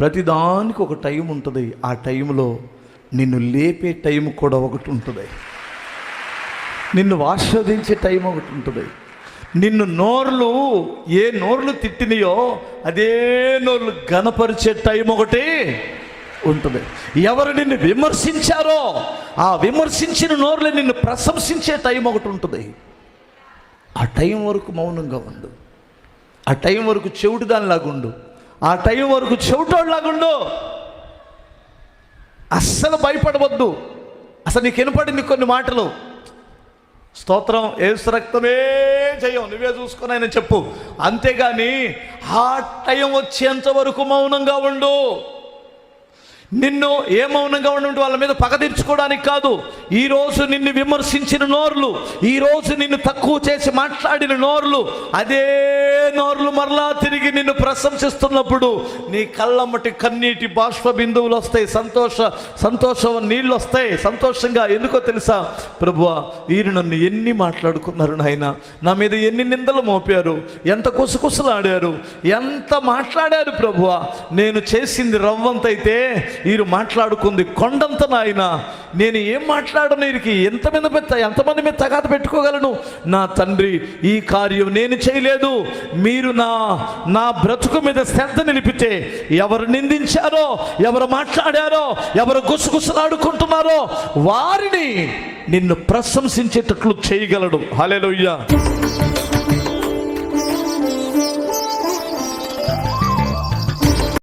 ప్రతిదానికి ఒక టైం ఉంటుంది. ఆ టైంలో నిన్ను లేపే టైం కూడా ఒకటి ఉంటుంది. నిన్ను ఆస్వాదించే టైం ఒకటి ఉంటుంది. నిన్ను నోర్లు ఏ నోర్లు తిట్టినయో అదే నోర్లు గనపరిచే టైం ఒకటి ఉంటుంది. ఎవరు నిన్ను విమర్శించారో ఆ విమర్శించిన నోర్లు నిన్ను ప్రశంసించే టైం ఒకటి ఉంటుంది. ఆ టైం వరకు మౌనంగా ఉండు. ఆ టైం వరకు చెవిటి దానిలాగుండు ఆ టైం వరకు చెవిటోళ్ళలాగుండు. అస్సలు భయపడవద్దు. అసలు నీకు వినపడింది కొన్ని మాటలు. స్తోత్రం ఏసు రక్తమే జయం. నువ్వే చూసుకొని ఆయన చెప్పు. అంతేగాని ఆ టైం వచ్చేంత వరకు మౌనంగా ఉండు. నిన్ను ఏ మౌనంగా ఉండి వాళ్ళ మీద పగ తీర్చుకోవడానికి కాదు. ఈరోజు నిన్ను విమర్శించిన నోర్లు ఈరోజు నిన్ను తక్కువ చేసి మాట్లాడిన నోర్లు అదే నోర్లు మరలా తిరిగి నిన్ను ప్రశంసిస్తున్నప్పుడు నీ కళ్ళమ్మటి కన్నీటి బాష్ప బిందువులు వస్తాయి. సంతోష సంతోషం నీళ్ళు వస్తాయి. సంతోషంగా ఎందుకో తెలుసా? ప్రభువా వీరు నన్ను ఎన్ని మాట్లాడుకున్నారు నాయన? నా మీద ఎన్ని నిందలు మోపారు? ఎంత కుసకుసలాడారు? ఎంత మాట్లాడారు ప్రభువా? నేను చేసింది రవ్వంతైతే వీరు మాట్లాడుకుంది కొండంత నాయన. నేను ఏం మాట్లాడను వీరికి ఎంత మీద మెత్త ఎంతమంది మీద తగాద పెట్టుకోగలను? నా తండ్రి ఈ కార్యం నేను చేయలేదు. మీరు నా నా బ్రతుకు మీద శ్రద్ధ నిలిపితే ఎవరు నిందించారో ఎవరు మాట్లాడారో ఎవరు గుసగుసలాడుకుంటున్నారో వారిని నిన్ను ప్రశంసించేటట్లు చేయగలడు. హల్లెలూయా.